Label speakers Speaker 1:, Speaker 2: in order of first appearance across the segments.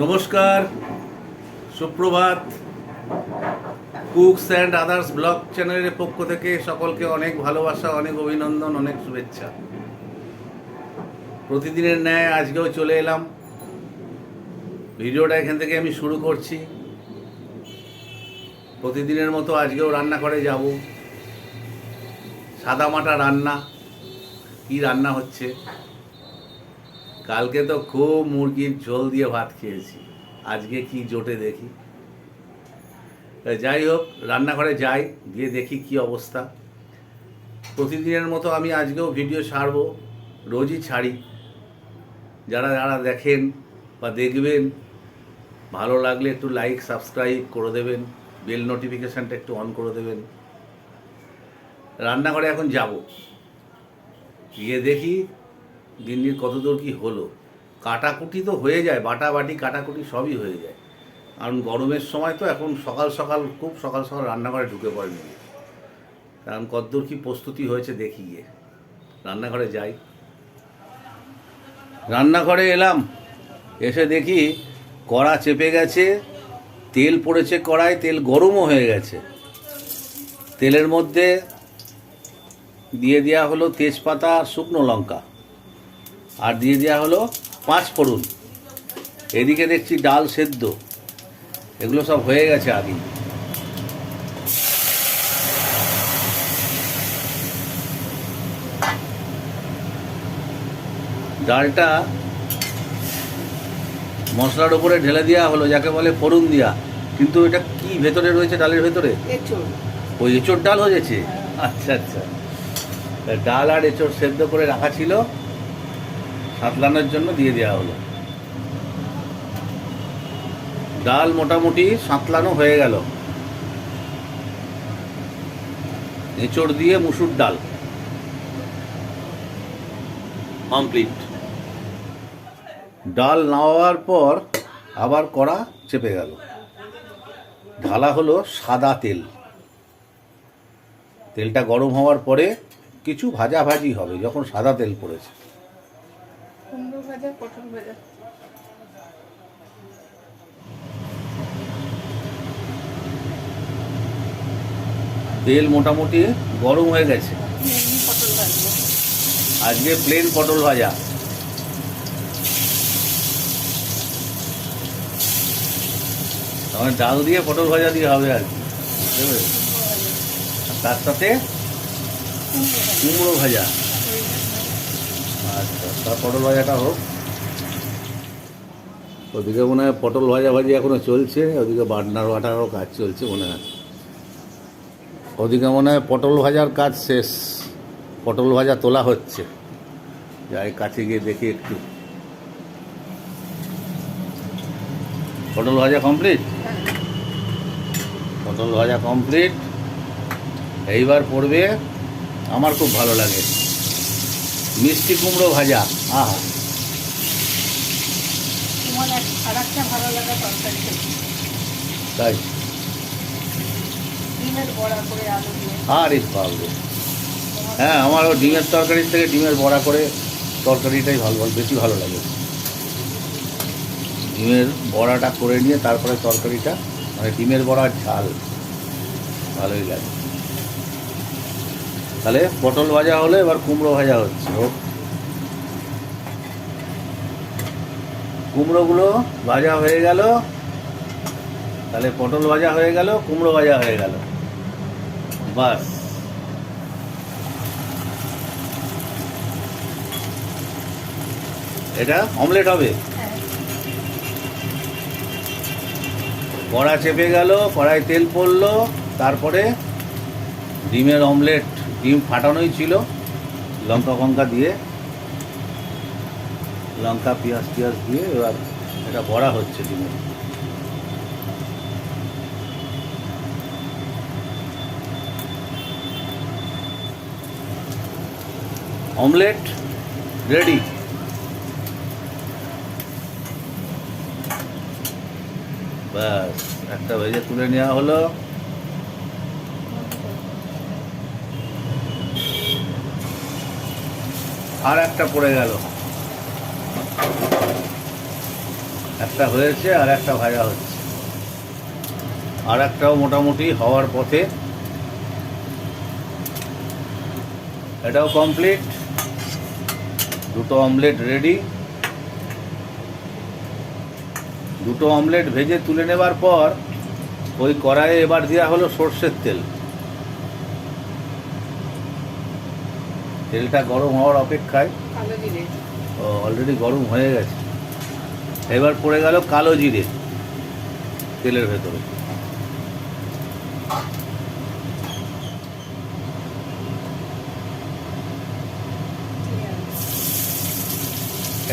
Speaker 1: নমস্কার, সুপ্রভাত, cooks and others blog চ্যানেলের পক্ষ থেকে সকলকে অনেক ভালোবাসা, অনেক অভিনন্দন, অনেক শুভেচ্ছা। প্রতিদিনের ন্যায় আজকেও চলে এলাম। ভিডিওটা এখান থেকে আমি শুরু করছি। প্রতিদিনের মতো আজকেও রান্না করে যাব। সাদামাটা রান্না, কি রান্না হচ্ছে? কালকে তো খুব মুরগির ঝোল দিয়ে ভাত খেয়েছি। আজকে কি জোটে দেখি। যাই হোক, রান্নাঘরে যাই, গিয়ে দেখি কি অবস্থা। প্রতিদিনের মতো আমি আজকেও ভিডিও ছাড়বো, রোজই ছাড়ি। যারা যারা দেখেন বা দেখবেন, ভালো লাগলে একটু লাইক সাবস্ক্রাইব করে দেবেন বেল নোটিফিকেশানটা একটু অন করে দেবেন। রান্নাঘরে এখন যাব। গিয়ে দেখি দিনটির কতদূর কি হলো? কাটাকুটি তো হয়ে যায় বাটা বাটি কাটাকুটি সবই হয়ে যায়। কারণ গরমের সময় তো এখন সকাল সকাল, খুব সকাল সকাল রান্নাঘরে ঢুকে পড়ে নিয়ে কারণ কতদূর কি প্রস্তুতি হয়েছে দেখি গিয়ে। রান্নাঘরে যাই। রান্নাঘরে এলাম, এসে দেখি কড়া চেপে গেছে, তেল পড়েছে কড়ায়, তেল গরমও হয়ে গেছে। তেলের মধ্যে দিয়ে দেওয়া হলো তেজপাতা, শুকনো লঙ্কা। আর দিয়ে দেওয়া হলো পাঁচ ফোড়ন। এদিকে দেখছি ডাল সেদ্ধ। এগুলো সব হয়ে গেছে আগে ডালটা মশলার উপরে ঢেলে দেওয়া হলো যাকে বলে ফোড়ন দেওয়া কিন্তু এটা কি ভেতরে রয়েছে ডালের ভেতরে? ওই এঁচোড় ডাল হয়েছে? আচ্ছা আচ্ছা। ডাল আর এঁচোড় সেদ্ধ করে রাখা ছিল। সাতলানোর জন্য দিয়ে দেওয়া হলো। ডাল মোটামুটি সাঁতলানো হয়ে গেল। এঁচোড় দিয়ে মুসুর ডাল। কমপ্লিট। ডাল নামাবার পর আবার কড়া চেপে গেল। ঢালা হলো সাদা তেল। তেলটা গরম হওয়ার পরে কিছু ভাজাভাজি হবে যখন সাদা তেল পড়েছে।
Speaker 2: ভাজা পটল ভাজা।
Speaker 1: তেল মোটামুটি গরম হয়ে গেছে। আজকে প্লেন পটল ভাজা। আমার ডাল দিয়ে পটল ভাজা দিয়ে হবে আর কি? তার সাথে কুমড়ো ভাজা। আচ্ছা তার পটল ভাজাটা হোক। ওদিকে মনে হয় পটল ভাজা ভাজি এখনও চলছে, ওদিকে বাটনার বাটারও কাজ চলছে মনে হয়। ওদিকে মনে হয় পটল ভাজার কাজ শেষ, পটল ভাজা তোলা হচ্ছে। যাই কাছে গিয়ে দেখি একটু। পটল ভাজা কমপ্লিট? পটল ভাজা কমপ্লিট। এইবার পড়বে, আমার খুব ভালো লাগে। মিষ্টি কুমড়ো ভাজা। আহা। তাই? আরে বাবরে হ্যাঁ আমার ও ডিমের তরকারির থেকে ডিমের বড়া করে তরকারিটাই ভালো ভালো বেশি ভালো লাগে। ডিমের বড়াটা করে নিয়ে তারপরে তরকারিটা মানে ডিমের বড়ার ঝাল ভালোই লাগে। তাহলে পটল ভাজা হলে এবার কুমড়ো ভাজা হচ্ছে। কুমড়োগুলো ভাজা হয়ে গেল। তাহলে পটল ভাজা হয়ে গেল, কুমড়ো ভাজা হয়ে গেল। বাস। এটা অমলেট হবে? কড়া চেপে গেল কড়াই তেল পড়ল, তারপরে ডিমের অমলেট। ডিম ফাটানোই ছিল। লঙ্কা ফঙ্কা দিয়ে, লঙ্কা, পেঁয়াজ টিয়াজ দিয়ে এবার এটা বড়া হচ্ছে ডিমের অমলেট রেডি। ব্যাস, একটা ভেজে তুলে নেওয়া হলো। আর একটা পড়ে গেল। একটা হয়েছে আর একটা ভাজা হচ্ছে। আর একটাও মোটামুটি হওয়ার পথে। এটাও কমপ্লিট দুটো অমলেট রেডি দুটো অমলেট ভেজে তুলে নেবার পর ওই কড়াইয়ে এবার দেওয়া হলো সর্ষের তেল। তেলটা গরম হওয়ার অপেক্ষায়
Speaker 2: ও
Speaker 1: অলরেডি গরম হয়ে গেছে। এবার পড়ে গেল কালো জিরে তেলের ভেতরে।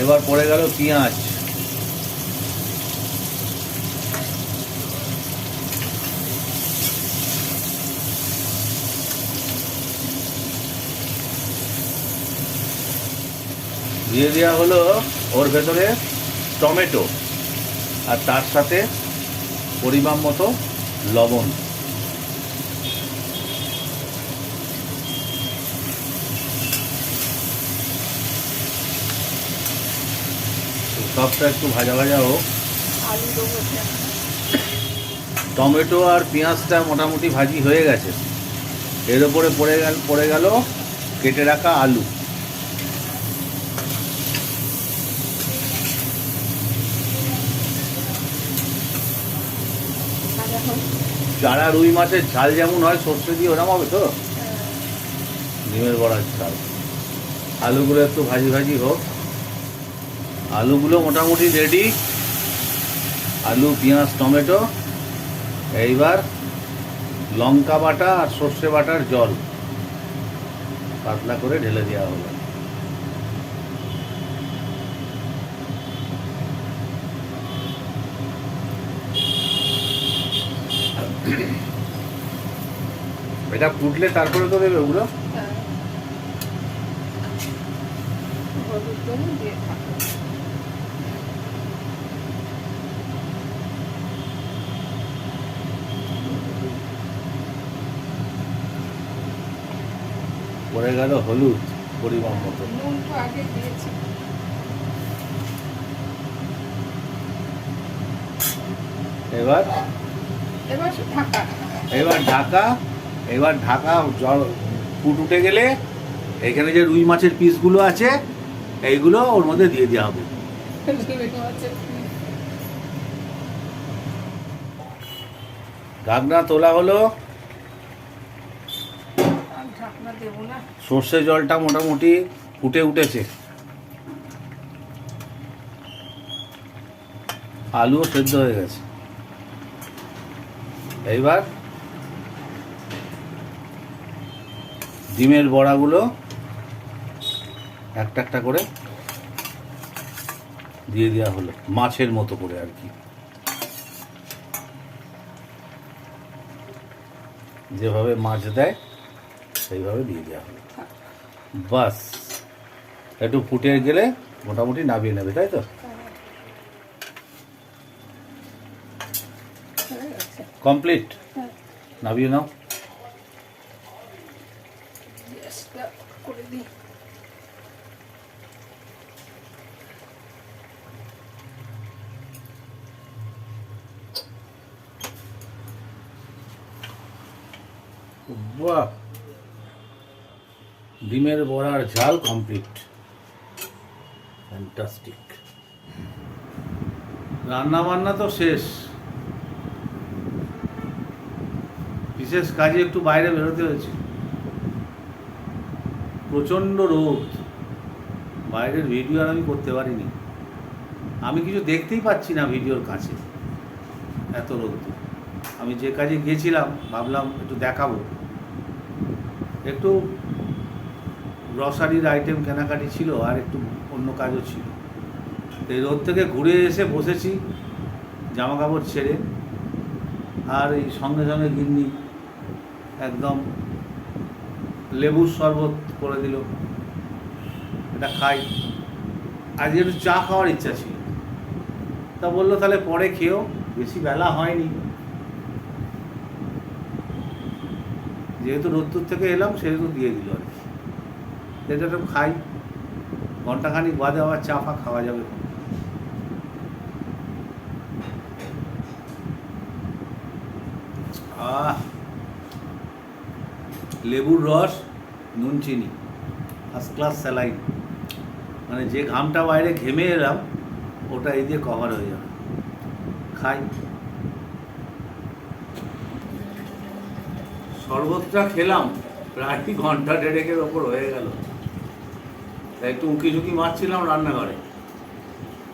Speaker 1: এবার পড়ে গেল পেঁয়াজ। দিয়ে দেওয়া হলো ওর ভেতরে টমেটো আর তার সাথে পরিমাণ মতো লবণ। সবটা একটু ভাজা ভাজা হোক। টমেটো আর পেঁয়াজটা মোটামুটি ভাজি হয়ে গেছে। এর ওপরে পড়ে গেল পড়ে গেল কেটে রাখা আলু
Speaker 2: ভাজা হোক।
Speaker 1: চারা রুই মাছের ঝাল যেমন হয়, সর্ষে দিয়ে ওরম হবে তো। ডিমের বড়ার ঝাল। আলুগুলো একটু ভাজি ভাজি হোক। আলুগুলো মোটামুটি রেডি আলু, পেঁয়াজ, টমেটো। এইবার লঙ্কা বাটা আর সর্ষে বাটার জল। পাতলা করে ঢেলে দেওয়া হলো। এটা ফুটলে তারপরে তো দেবে ওগুলো? পড়ে গেল হলুদ পরিমাণ মতো।
Speaker 2: নুন তো আগে দিয়েছি।
Speaker 1: এবার?
Speaker 2: এবার ঢাকা।
Speaker 1: এবার ঢাকা এবার ঢাকা জল ফুট উঠে গেলে এখানে যে রুই মাছের পিসগুলো আছে, এইগুলো ওর মধ্যে দিয়ে দেওয়া হবে। ঢাকনা তোলা হলো। সর্ষে জলটা মোটামুটি ফুটে উঠেছে। আলুও সেদ্ধ হয়ে গেছে। এইবার ডিমের বড়াগুলো একটা একটা করে দিয়ে দেওয়া হলো মাছের মতো করে আর কি। যেভাবে মাছ দেয় সেইভাবে দিয়ে দেওয়া হলো। বাস একটু ফুটে গেলে মোটামুটি নামিয়ে নেবে তাই তো? কমপ্লিট?
Speaker 2: হ্যাঁ।
Speaker 1: নামিয়ে নাও
Speaker 2: গ্যাসটা করে দিই
Speaker 1: বাহ ডিমের বড়ার ঝাল কমপ্লিট ফ্যান্টাস্টিক রান্না বান্না তো শেষ। বিশেষ কাজে একটু বাইরে বেরোতে হয়েছে। প্রচণ্ড রোদ। বাইরের ভিডিও আর আমি করতে পারিনি। আমি কিছু দেখতেই পাচ্ছি না ভিডিওর কাছে। এত রোদ। আমি যে কাজে গিয়েছিলাম, ভাবলাম একটু দেখাবো। একটু গ্রসারির আইটেম কেনাকাটি ছিল আর একটু অন্য কাজও ছিল। তো এই রোদ থেকে ঘুরে এসে বসেছি জামা কাপড় ছেড়ে আর এই সঙ্গে সঙ্গে গিন্নি একদম লেবুর শরবত করে দিল। এটা খাই। আজকে একটু চা খাওয়ার ইচ্ছা ছিল। তা বলল, তাহলে পরে খেয়েও বেশি বেলা হয়নি। যেহেতু রোদ্দুর থেকে এলাম, সেহেতু দিয়ে দিল আর যেটা খাই ঘন্টাখানিক বাদে আবার চা ফা খাওয়া যাবে। লেবুর রস, নুন, চিনি ফার্স্ট ক্লাস স্যালাইন মানে যে ঘামটা বাইরে ঘেমে এলাম, ওটা এই দিয়ে কভার হয়ে যাবে। খাই। শরবতটা খেলাম, প্রায় ঘণ্টা দেড়েকের ওপর হয়ে গেল। তাই একটু উঁকি ঝুঁকি মারছিলাম রান্নাঘরে।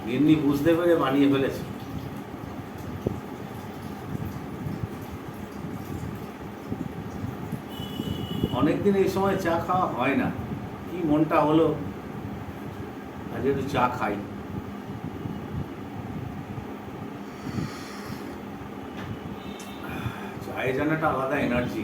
Speaker 1: গিন্নি বুঝতে পেরে বানিয়ে ফেলেছে। অনেকদিন এই সময় চা খাওয়া হয় না। কি মনটা হলো? আজ একটু চা খাই। চায়ে যেন একটা আলাদা এনার্জি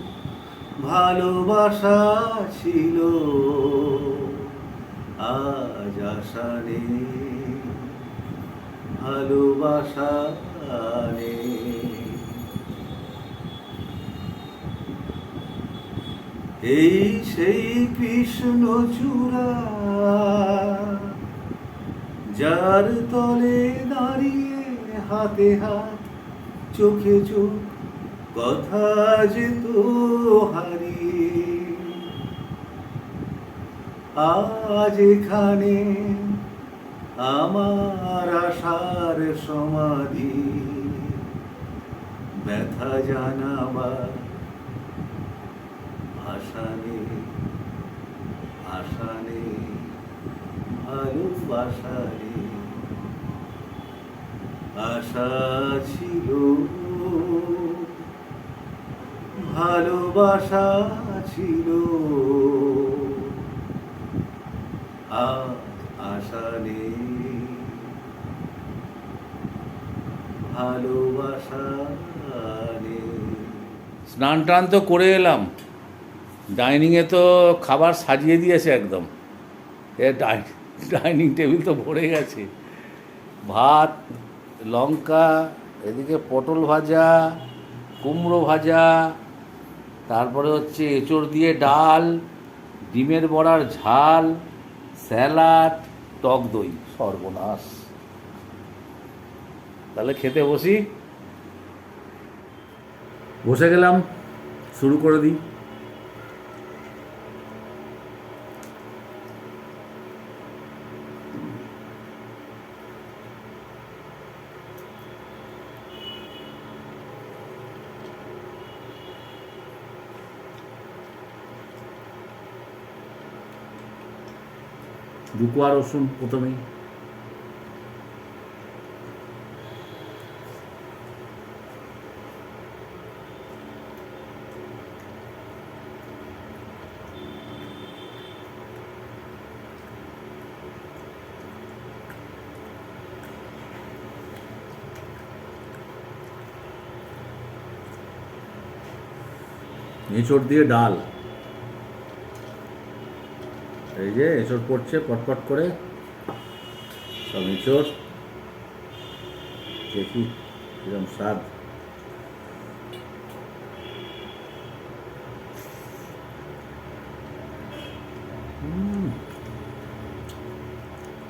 Speaker 1: ভালোবাসা ছিল। আজ আশা নেই। ভালোবাসা নেই। এই সেই কৃষ্ণ চূড়া যার তলে দাঁড়িয়ে হাতে হাত, চোখে চোখ, কথা যে আজ এখানে আমার আশার সমাধি। ব্যথা জানাবার আশা নেই আশা নেই ভালোবাসা নেই। আশা ছিল, ভালোবাসা ছিল। আশা নেই স্নান টান তো করে এলাম। ডাইনিংয়ে তো খাবার সাজিয়ে দিয়েছে একদম। এ ডাই- ডাইনিং টেবিল তো ভরে গেছে। ভাত, লঙ্কা, এদিকে পটল ভাজা, কুমড়ো ভাজা, তারপরে হচ্ছে এঁচড় দিয়ে ডাল, ডিমের বড়ার ঝাল স্যালাড টক দই। সর্বনাশ। তাহলে খেতে বসি। বসে গেলাম শুরু করে দিই। দুকোয়া রসুন প্রথমেই। এঁচড় দিয়ে ডাল। এই যে এঁচড় পড়ছে পটপট করে। সব এঁচড়। দেখি কিরম স্বাদ।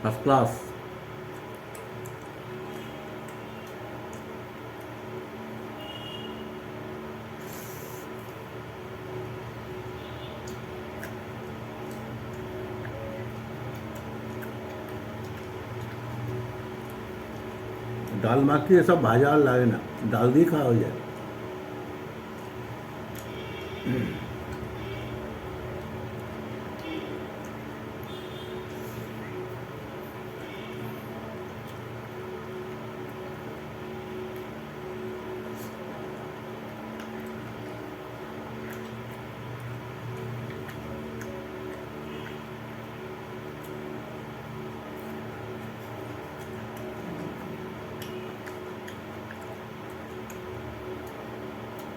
Speaker 1: ফার্স্ট ক্লাস ডাল মাখি এসব ভাজা আর লাগে না ডাল দিয়ে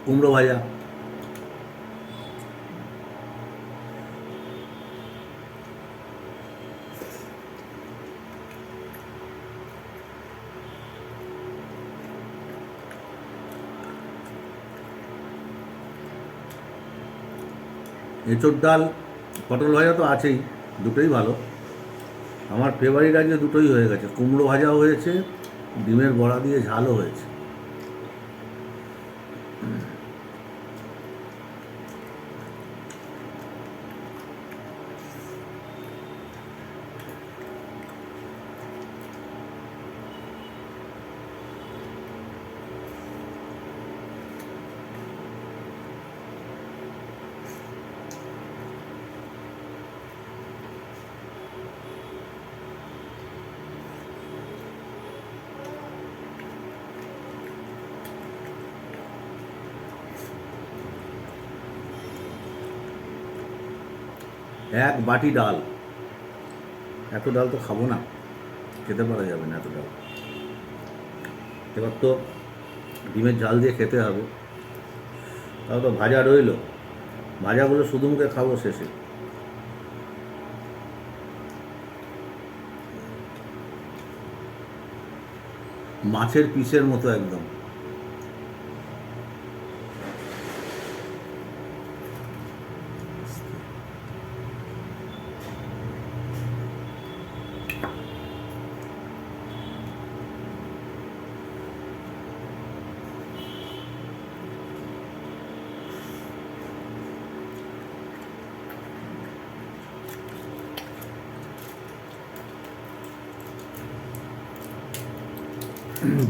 Speaker 1: কুমড়ো ভাজা। এঁচোড় ডাল, পটল ভাজা তো আছেই, দুটোই ভালো। আমার ফেভারিট আজকে দুটোই হয়ে গেছে। কুমড়ো ভাজাও হয়েছে, ডিমের বড়া দিয়ে ঝালও হয়েছে। এক বাটি ডাল। এত ডাল তো খাব না। খেতে পারা যাবে না এত ডাল। এবার তো ডিমের ঝাল দিয়ে খেতে হবে। তাও তো ভাজা রইল। ভাজাগুলো শুধু মুখে খাব শেষে। মাছের পিসের মতো একদম।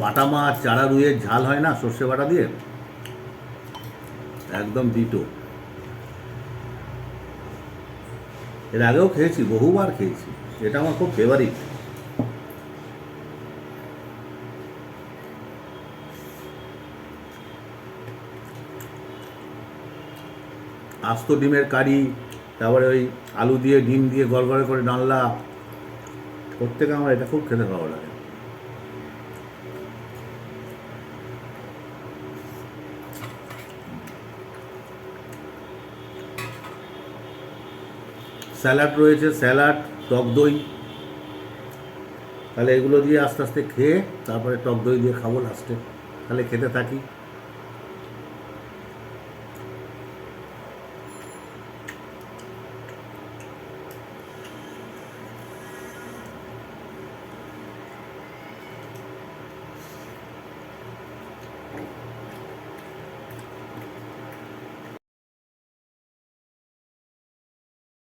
Speaker 1: বাটা মাছ, চারা রুইয়ের ঝাল হয় না সর্ষে বাটা দিয়ে? একদম ডিটো এর আগেও খেয়েছি, বহুবার খেয়েছি। এটা আমার খুব ফেভারিট আস্ত ডিমের কারি, তারপরে ওই আলু দিয়ে, ডিম দিয়ে গড়গড়ে করে ডালনা। প্রত্যেকে আমার এটা খুব খেতে ভালো লাগে। স্যালাড রয়েছে, স্যালাড, টক দই। তাহলে এগুলো দিয়ে আস্তে আস্তে খেয়ে তারপরে টক দই দিয়ে খাব লাস্টে তাহলে খেতে থাকি।